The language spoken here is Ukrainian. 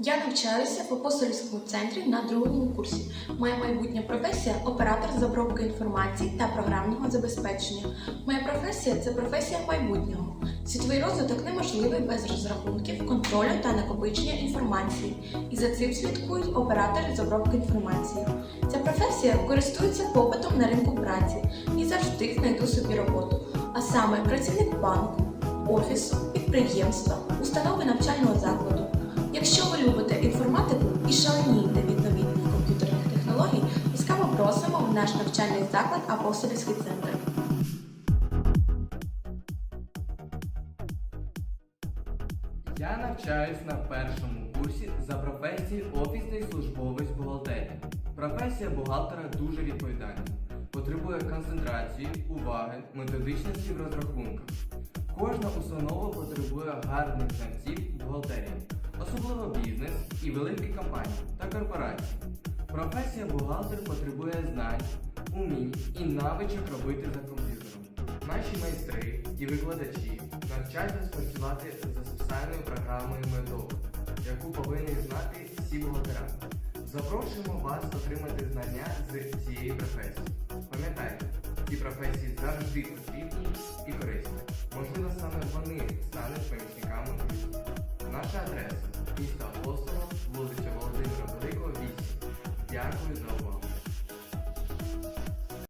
навчаюся в апостольському центрі на другому курсі. Моя майбутня професія оператор з обробки інформації та програмного забезпечення. Моя професія це професія майбутнього. Світовий розвиток неможливий без розрахунків, контролю та накопичення інформації. І за цим слідкують оператори з обробки інформації. Ця професія користується попитом на ринку праці і завжди знайду собі роботу, а саме працівник банку, офісу, підприємства, установи навчального закладу. Наш навчальний заклад Апостольський центр. Я навчаюсь на першому курсі за професією офісний службовець бухгалтерії. Професія бухгалтера дуже відповідальна, потребує концентрації, уваги, методичності в розрахунках. Кожна установа потребує гарних знавців бухгалтерії, особливо бізнес і великі компанії та корпорації. Професія бухгалтер потребує знань, умінь і навичок робити за комп'ютером. Наші майстри і викладачі навчать нас працювати за спеціальною програмою МЕДОК, яку повинні знати всі бухгалтера. Запрошуємо вас отримати знання з цієї професії. Пам'ятайте, ці професії завжди потрібні і корисні. Можливо, саме вони стануть помічниками. Наша адреса que há colisão,